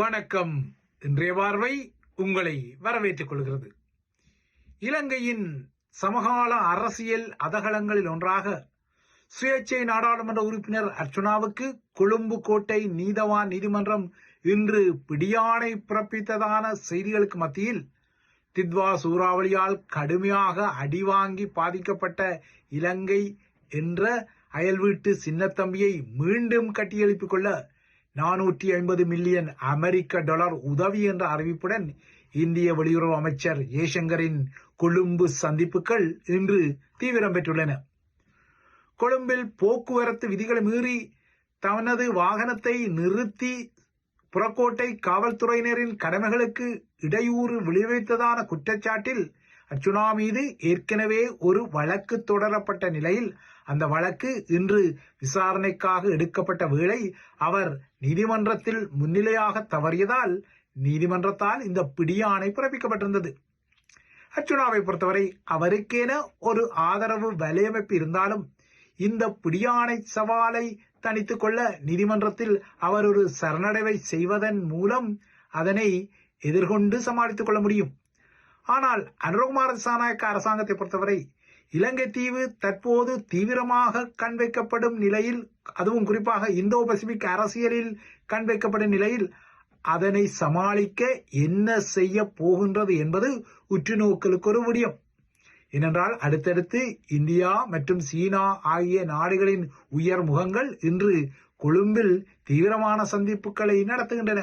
வணக்கம். இன்றைய பார்வை உங்களை வரவேற்றுக் கொள்கிறது. இலங்கையின் சமகால அரசியல் அதகலங்களில் ஒன்றாக சுயேட்சை நாடாளுமன்ற உறுப்பினர் அர்ச்சுனாவுக்கு கொழும்பு கோட்டை நீதவான் நீதிமன்றம் இன்று பிடியாணை பிறப்பித்ததான செய்திகளுக்கு மத்தியில் தித்வா சூறாவளியால் கடுமையாக அடிவாங்கி பாதிக்கப்பட்ட இலங்கை என்ற அயல்வீட்டு சின்னத்தம்பியை மீண்டும் கட்டியெழுப்பிக் கொள்ள நானூற்றி ஐம்பது மில்லியன் அமெரிக்க டாலர் உதவி என்ற அறிவிப்புடன் இந்திய வெளியுறவு அமைச்சர் ஜெய்சங்கரின் கொழும்பு சந்திப்புகள் இன்று தீவிரம் பெற்றுள்ளன. கொழும்பில் போக்குவரத்து விதிகளை மீறி தனது வாகனத்தை நிறுத்தி புறக்கோட்டை காவல்துறையினரின் கடமைகளுக்கு இடையூறு விளைவித்ததான குற்றச்சாட்டில் அர்ச்சுனா மீது ஏற்கனவே ஒரு வழக்கு தொடரப்பட்ட நிலையில் அந்த வழக்கு இன்று விசாரணைக்காக எடுக்கப்பட்ட வேளை அவர் நீதிமன்றத்தில் முன்னிலையாக தவறியதால் நீதிமன்றத்தால் இந்த பிடியாணை பிறப்பிக்கப்பட்டிருந்தது. அர்ச்சுனாவை பொறுத்தவரை அவருக்கென ஒரு ஆதரவு வலையமைப்பு இருந்தாலும் இந்த பிடியாணை சவாலை தனித்துக் கொள்ள நீதிமன்றத்தில் அவர் ஒரு சரணடைவை செய்வதன் மூலம் அதனை எதிர்கொண்டு சமாளித்துக் கொள்ள முடியும். ஆனால் அனுரகுமார சாநாயக்க அரசாங்கத்தை பொறுத்தவரை இலங்கை தீவு தற்போது தீவிரமாக கண் வைக்கப்படும் நிலையில் அதுவும் குறிப்பாக இந்தோ பசிபிக் அரசியலில் கண் வைக்கப்படும் நிலையில் அதனை சமாளிக்க என்ன செய்ய போகின்றது என்பது உற்றுநோக்கலுக்கு ஒரு விடியம். ஏனென்றால் அடுத்தடுத்து இந்தியா மற்றும் சீனா ஆகிய நாடுகளின் உயர் முகங்கள் இன்று கொழும்பில் தீவிரமான சந்திப்புகளை நடத்துகின்றன.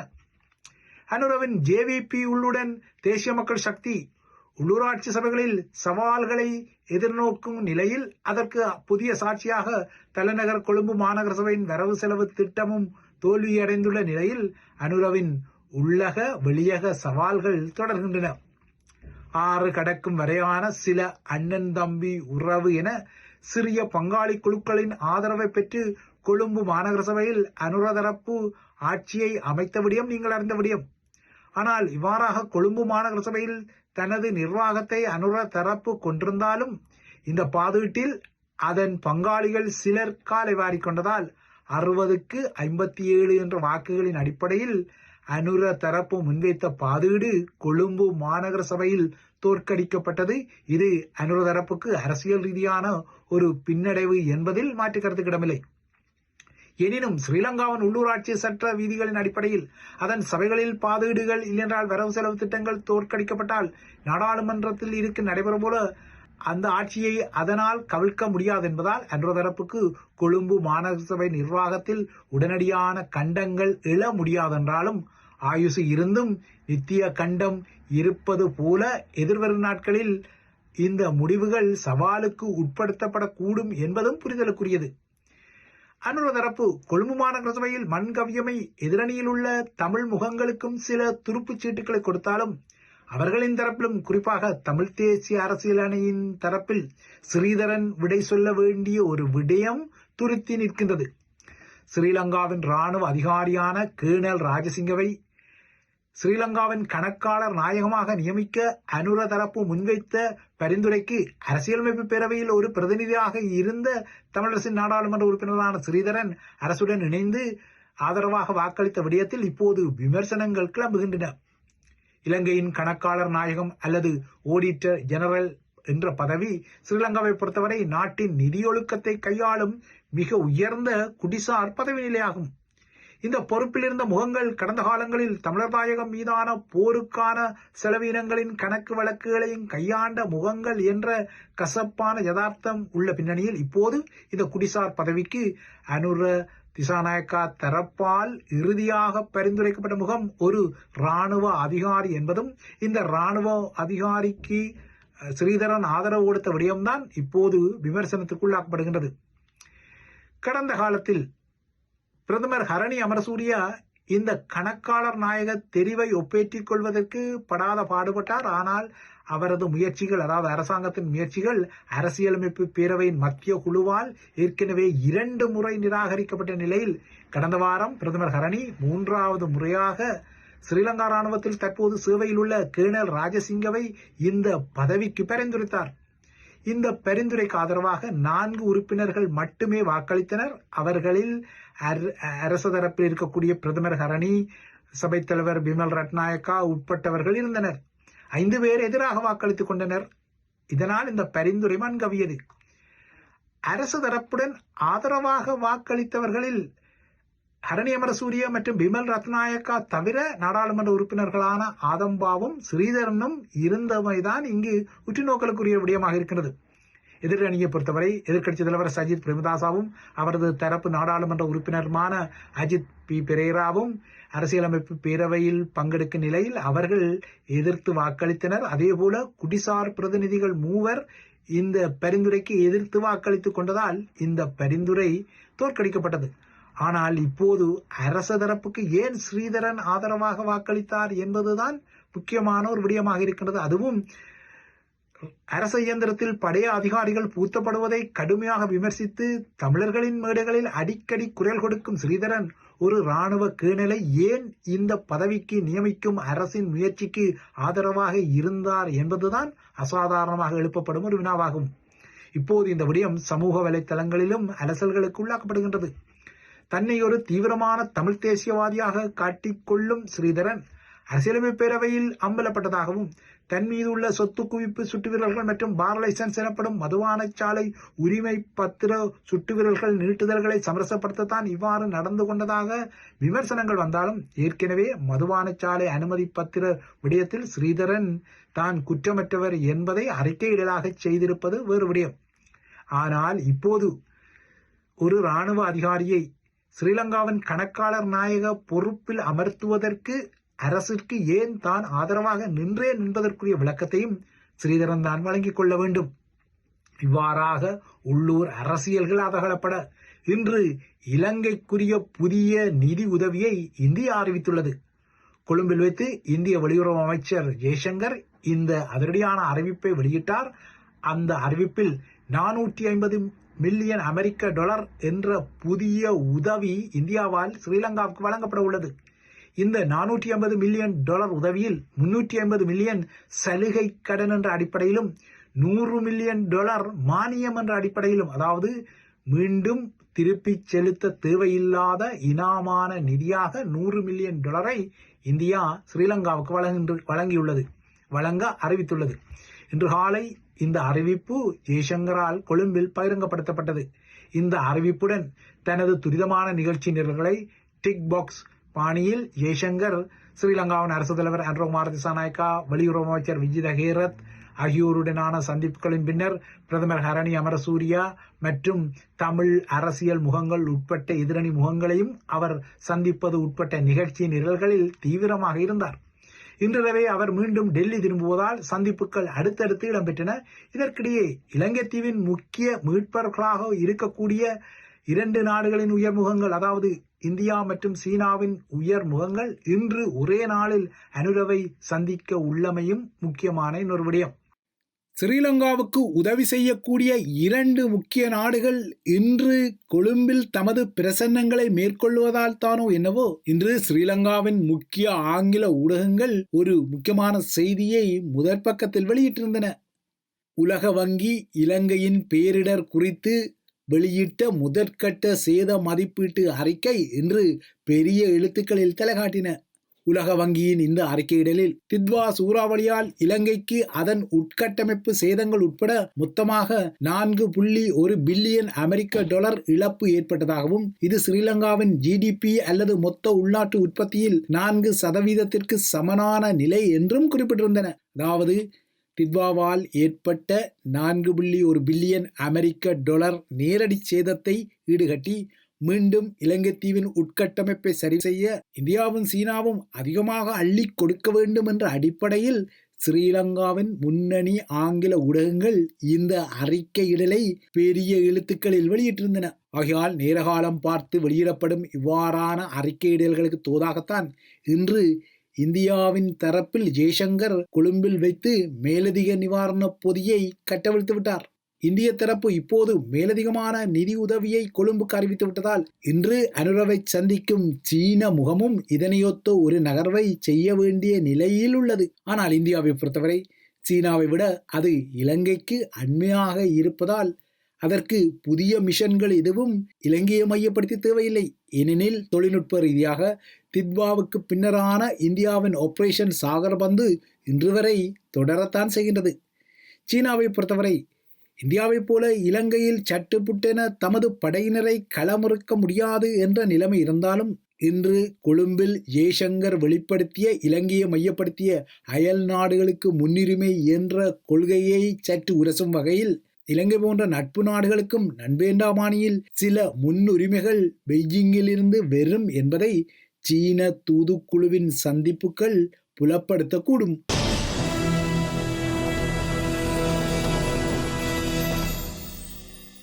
அனுரவின் ஜேவிபி உள்ளுடன் தேசிய மக்கள் சக்தி உள்ளூராட்சி சபைகளில் சவால்களை எதிர்நோக்கும் நிலையில் அதற்கு புதிய சாட்சியாக தலைநகர் கொழும்பு மாநகர சபையின் வரவு செலவு திட்டமும் தோல்வியடைந்துள்ள நிலையில் அனுரவின் உள்ளக வெளியக சவால்கள் தொடர்கின்றன. ஆறு கடக்கும் வரையான சில அண்ணன் தம்பி உறவு என சிறிய பங்காளி குழுக்களின் ஆதரவை பெற்று கொழும்பு மாநகர சபையில் அனுர தரப்பு ஆட்சியை அமைத்த நீங்கள் அறிந்த ஆனால் இவ்வாறாக கொழும்பு மாநகர சபையில் தனது நிர்வாகத்தை அனுர தரப்பு கொண்டிருந்தாலும் இந்த பாதீட்டில் அதன் பங்காளிகள் சிலர் காலை வாரிக்கொண்டதால் அறுபதுக்கு ஐம்பத்தி ஏழு என்ற வாக்குகளின் அடிப்படையில் அனுர தரப்பு முன்வைத்த பாதீடு கொழும்பு மாநகர சபையில் தோற்கடிக்கப்பட்டது. இது அனுர தரப்புக்கு அரசியல் ரீதியான ஒரு பின்னடைவு என்பதில் மாற்று கருத்துக்கிடமில்லை எனினும் ஸ்ரீலங்காவின் உள்ளூராட்சி சட்ட விதிகளின் அடிப்படையில் அதன் சபைகளில் பாதீடுகள் இல்லென்றால் வரவு செலவு திட்டங்கள் தோற்கடிக்கப்பட்டால் நாடாளுமன்றத்தில் இருக்கு நடைபெறும் போல அந்த ஆட்சியை அதனால் கவிழ்க்க முடியாது என்பதால் அன்ற தரப்புக்கு கொழும்பு மாநகரசபை நிர்வாகத்தில் உடனடியான கண்டங்கள் எழ முடியாதென்றாலும் ஆயுசு இருந்தும் நித்திய கண்டம் இருப்பது போல எதிர்வரும் நாட்களில் இந்த முடிவுகள் சவாலுக்கு உட்படுத்தப்படக்கூடும் என்பதும் புரிதலுக்குரியது. அனுர தரப்பு கொழும்பு மாநகர சபையில் மண்கவியமை எதிரணியில் உள்ள தமிழ் முகங்களுக்கும் சில துருப்புச் சீட்டுகளை கொடுத்தாலும் அவர்களின் தரப்பிலும் குறிப்பாக தமிழ் தேசிய அரசியல் அணியின் தரப்பில் ஸ்ரீதரன் விடை சொல்ல வேண்டிய ஒரு விடயம் துருத்தி நிற்கின்றது. ஸ்ரீலங்காவின் ராணுவ அதிகாரியான கேர்னல் ராஜசிங்கவை ஸ்ரீலங்காவின் கணக்காளர் நாயகமாக நியமிக்க அனுர தரப்பு முன்வைத்த பரிந்துரைக்கு அரசியலமைப்பு பேரவையில் ஒரு பிரதிநிதியாக இருந்த தமிழரசின் நாடாளுமன்ற உறுப்பினரான ஸ்ரீதரன் அரசுடன் இணைந்து ஆதரவாக வாக்களித்த விடயத்தில் இப்போது விமர்சனங்கள் கிளம்புகின்றன. இலங்கையின் கணக்காளர் நாயகம் அல்லது ஓடிட்டர் ஜெனரல் என்ற பதவி ஸ்ரீலங்காவை பொறுத்தவரை நாட்டின் நிதியொழுக்கத்தை கையாளும் மிக உயர்ந்த குடிசார் பதவி நிலையாகும். இந்த பொறுப்பில் இருந்த முகங்கள் கடந்த காலங்களில் தமிழர் தாயகம் மீதான போருக்கான செலவினங்களின் கணக்கு வழக்குகளையும் கையாண்ட முகங்கள் என்ற கசப்பான யதார்த்தம் உள்ள பின்னணியில் இப்போது இந்த குடிசார் பதவிக்கு அனுர திசாநாயக்கா தரப்பால் இறுதியாக பரிந்துரைக்கப்பட்ட முகம் ஒரு ராணுவ அதிகாரி என்பதும் இந்த ராணுவ அதிகாரிக்கு ஸ்ரீதரன் ஆதரவு கொடுத்த விடயம்தான் இப்போது விமர்சனத்துக்குள்ளாக்கப்படுகின்றது. கடந்த காலத்தில் பிரதமர் ஹரணி அமரசூரியா இந்த கணக்காளர் நாயக தெரிவை ஒப்பேற்றிக் கொள்வதற்கு படாத பாடுபட்டார். ஆனால் அவரது முயற்சிகள் அதாவது அரசாங்கத்தின் முயற்சிகள் அரசியலமைப்பு பேரவையின் மத்திய குழுவால் ஏற்கனவே இரண்டு முறை நிராகரிக்கப்பட்ட நிலையில் கடந்த வாரம் பிரதமர் ஹரணி மூன்றாவது முறையாக ஸ்ரீலங்கா ராணுவத்தில் தற்போது சேவையில் உள்ள கேர்னல் ராஜசிங்கவை இந்த பதவிக்கு பரிந்துரைத்தார். இந்த பரிந்துரைக்கு ஆதரவாக நான்கு உறுப்பினர்கள் மட்டுமே வாக்களித்தனர். அவர்களில் அரசு தரப்பில் இருக்கக்கூடிய பிரதமர் ஹரணி சபைத் தலைவர் பிமல் ரட்நாயக்கா உட்பட்டவர்கள் இருந்தனர். ஐந்து பேர் எதிராக வாக்களித்துக் கொண்டனர். இதனால் இந்த பரிந்துரை மன்கவியது அரசு தரப்புடன் ஆதரவாக வாக்களித்தவர்களில் ஹரணியமர சூரிய மற்றும் பிமல் ரத்நாயக்கா தவிர நாடாளுமன்ற உறுப்பினர்களான ஆதம்பாவும் ஸ்ரீதரனும் இருந்தமைதான் இங்கு உற்றுநோக்கலுக்குரிய விடயமாக இருக்கிறது. எதிரணியை பொறுத்தவரை எதிர்க்கட்சி தலைவர் சஜித் பிரேமதாசாவும் அவரது தரப்பு நாடாளுமன்ற உறுப்பினருமான அஜித் பி. பெரேராவும் அரசியலமைப்பு பேரவையில் பங்கெடுக்கும் நிலையில் அவர்கள் எதிர்த்து வாக்களித்தனர். அதேபோல குடிசார் பிரதிநிதிகள் மூவர் இந்த பரிந்துரைக்கு எதிர்த்து வாக்களித்துக் கொண்டதால் இந்த பரிந்துரை தோற்கடிக்கப்பட்டது. ஆனால் இப்போது அரச தரப்புக்கு ஏன் ஸ்ரீதரன் ஆதரவாக வாக்களித்தார் என்பதுதான் முக்கியமான ஒரு விடயமாக இருக்கின்றது. அதுவும் அரச இயந்திரத்தில் படைய அதிகாரிகள் பூத்தப்படுவதை கடுமையாக விமர்சித்து தமிழர்களின் மேடைகளில் அடிக்கடி குரல் கொடுக்கும் ஸ்ரீதரன் ஒரு இராணுவ கேணலை ஏன் இந்த பதவிக்கு நியமிக்கும் அரசின் முயற்சிக்கு ஆதரவாக இருந்தார் என்பதுதான் அசாதாரணமாக எழுப்பப்படும் ஒரு வினாவாகும். இப்போது இந்த விடயம் சமூக வலைத்தளங்களிலும் அலசல்களுக்கு உள்ளாக்கப்படுகின்றது. தன்னை ஒரு தீவிரமான தமிழ் தேசியவாதியாக காட்டிக்கொள்ளும் ஸ்ரீதரன் அரசியலமைப்பு பேரவையில் அம்பலப்பட்டதாகவும் தன் மீது உள்ள சொத்து குவிப்பு சுட்டுவிரல்கள் மற்றும் பார் லைசன்ஸ் எனப்படும் மதுவான சாலை உரிமை பத்திர சுட்டுவிரல்கள் நீட்டுதல்களை சமரசப்படுத்தத்தான் இவ்வாறு நடந்து கொண்டதாக விமர்சனங்கள் வந்தாலும் ஏற்கனவே மதுவான சாலை அனுமதி பத்திர விடயத்தில் ஸ்ரீதரன் தான் குற்றமற்றவர் என்பதை அறிக்கையிடலாக செய்திருப்பது வேறு விடயம். ஆனால் இப்போது ஒரு இராணுவ அதிகாரியை ஸ்ரீலங்காவின் கணக்காளர் நாயக பொறுப்பில் அமர்த்துவதற்கு அரசிற்கு ஏன் தான் ஆதரவாக நின்றேன் என்பதற்குரிய விளக்கத்தையும் ஸ்ரீதரன் தான் வழங்கிக் கொள்ள வேண்டும். இவ்வாறாக உள்ளூர் அரசியல்கள் அதகலப்பட இன்று இலங்கைக்குரிய புதிய நிதி உதவியை இந்தியா அறிவித்துள்ளது. கொழும்பில் வைத்து இந்திய வெளியுறவு அமைச்சர் ஜெய்சங்கர் இந்த அதிரடியான அறிவிப்பை வெளியிட்டார். அந்த அறிவிப்பில் நானூற்றி ஐம்பது மில்லியன் அமெரிக்க டாலர் என்ற புதிய உதவி இந்தியாவால் ஸ்ரீலங்காவுக்கு வழங்கப்பட உள்ளது. இந்த நானூற்றி ஐம்பது மில்லியன் டாலர் உதவியில் முன்னூற்றி ஐம்பது மில்லியன் சலுகை கடன் என்ற அடிப்படையிலும் நூறு மில்லியன் டாலர் மானியம் என்ற அடிப்படையிலும் அதாவது மீண்டும் திருப்பி செலுத்த தேவையில்லாத இனாமான நிதியாக நூறு மில்லியன் டாலரை இந்தியா ஸ்ரீலங்காவுக்கு வழங்கின்று வழங்கியுள்ளது வழங்க அறிவித்துள்ளது. இன்று காலை இந்த அறிவிப்பு ஜெய்சங்கரால் கொழும்பில் பகிரங்கப்படுத்தப்பட்டது. இந்த அறிவிப்புடன் தனது துரிதமான நிகழ்ச்சி நிரல்களை டிக் பாக்ஸ் பாணியில் ஜெய்சங்கர் ஸ்ரீலங்காவின் அரசு தலைவர் அன்ரோகுமார் திசாநாயக்கா வெளியுறவு அமைச்சர் விஜித ஹேரத் ஆகியோருடனான சந்திப்புகளின் பின்னர் பிரதமர் ஹரணி அமரசூரியா மற்றும் தமிழ் அரசியல் முகங்கள் உட்பட்ட எதிரணி முகங்களையும் அவர் சந்திப்பது உட்பட்ட நிகழ்ச்சி நிரல்களில் தீவிரமாக இருந்தார். இன்றிரவே அவர் மீண்டும் டெல்லி திரும்புவதால் சந்திப்புகள் அடுத்தடுத்து இடம்பெற்றன. இதற்கிடையே இலங்கை தீவின் முக்கிய மீட்பர்களாக இருக்கக்கூடிய இரண்டு நாடுகளின் உயர்முகங்கள் அதாவது இந்தியா மற்றும் சீனாவின் உயர் முகங்கள் இன்று ஒரே நாளில் அனுரவை சந்திக்க உள்ளமையும் முக்கியமான இன்னொரு விடயம். ஸ்ரீலங்காவுக்கு உதவி செய்யக்கூடிய இரண்டு முக்கிய நாடுகள் இன்று கொழும்பில் தமது பிரசன்னங்களை மேற்கொள்வதால் தானோ என்னவோ இன்று ஸ்ரீலங்காவின் முக்கிய ஆங்கில ஊடகங்கள் ஒரு முக்கியமான செய்தியை முதற் பக்கத்தில் வெளியிட்டிருந்தன. உலக வங்கி இலங்கையின் பேரிடர் குறித்து வெளியிட்ட முதற்கட்ட சேத மதிப்பீட்டு அறிக்கை இன்று பெரிய எழுத்துக்களில் தலைகாட்டின. உலக வங்கியின் இந்த அறிக்கையிடலில் தித்வா சூறாவளியால் இலங்கைக்கு அதன் உட்கட்டமைப்பு சேதங்கள் உட்பட மொத்தமாக நான்கு புள்ளி ஒரு பில்லியன் அமெரிக்க டாலர் இழப்பு ஏற்பட்டதாகவும் இது ஸ்ரீலங்காவின் ஜிடிபி அல்லது மொத்த உள்நாட்டு உற்பத்தியில் நான்கு சதவீதத்திற்கு சமனான நிலை என்றும் குறிப்பிட்டிருந்தன. அதாவது டிட்வாவால் ஏற்பட்ட நான்கு புள்ளி ஒரு பில்லியன் அமெரிக்க டாலர் நேரடி சேதத்தை ஈடுகட்டி மீண்டும் இலங்கை தீவின் உட்கட்டமைப்பை சரி செய்ய இந்தியாவும் சீனாவும் அதிகமாக அள்ளி கொடுக்க வேண்டும் என்ற அடிப்படையில் ஸ்ரீலங்காவின் முன்னணி ஆங்கில ஊடகங்கள் இந்த அறிக்கையிடலை பெரிய எழுத்துக்களில் வெளியிட்டிருந்தன. ஆகையால் நேரகாலம் பார்த்து வெளியிடப்படும் இவ்வாறான அறிக்கையிடல்களுக்கு தோதாகத்தான் இன்று இந்தியாவின் தரப்பில் ஜெய்சங்கர் கொழும்பில் வைத்து மேலதிக நிவாரணப் பொதியை கட்டவிழ்த்து விட்டார் இந்திய தரப்பு இப்போது மேலதிகமான நிதி உதவியை கொழும்புக்கு அறிவித்து விட்டதால் இன்று அனுரவை சந்திக்கும் சீன முகமும் இதனையொத்த ஒரு நகர்வை செய்ய வேண்டிய நிலையில் உள்ளது. ஆனால் இந்தியாவை பொறுத்தவரை சீனாவை விட அது இலங்கைக்கு அண்மையாக இருப்பதால் அதற்கு புதிய மிஷன்கள் எதுவும் இலங்கையை மையப்படுத்தி தேவையில்லை. ஏனெனில் தொழில்நுட்ப ரீதியாக தித்வாவுக்கு பின்னரான இந்தியாவின் ஆபரேஷன் சாகர்பந்து இன்று வரை தொடரத்தான் செய்கின்றது. சீனாவை பொறுத்தவரை இந்தியாவைப் போல இலங்கையில் சட்டுப்புட்டென தமது படையினரை களமிறக்க முடியாது என்ற நிலைமை இருந்தாலும் இன்று கொழும்பில் ஜெய்சங்கர் வெளிப்படுத்திய இலங்கையை மையப்படுத்திய அயல் நாடுகளுக்கு முன்னுரிமை என்ற கொள்கையை சற்று உரசும் வகையில் இலங்கை போன்ற நட்பு நாடுகளுக்கும் நண்பேண்டாமானியில் சில முன்னுரிமைகள் பெய்ஜிங்கிலிருந்து வெறும் என்பதை சீன தூதுக்குழுவின் சந்திப்புகள் புலப்படுத்தக்கூடும்.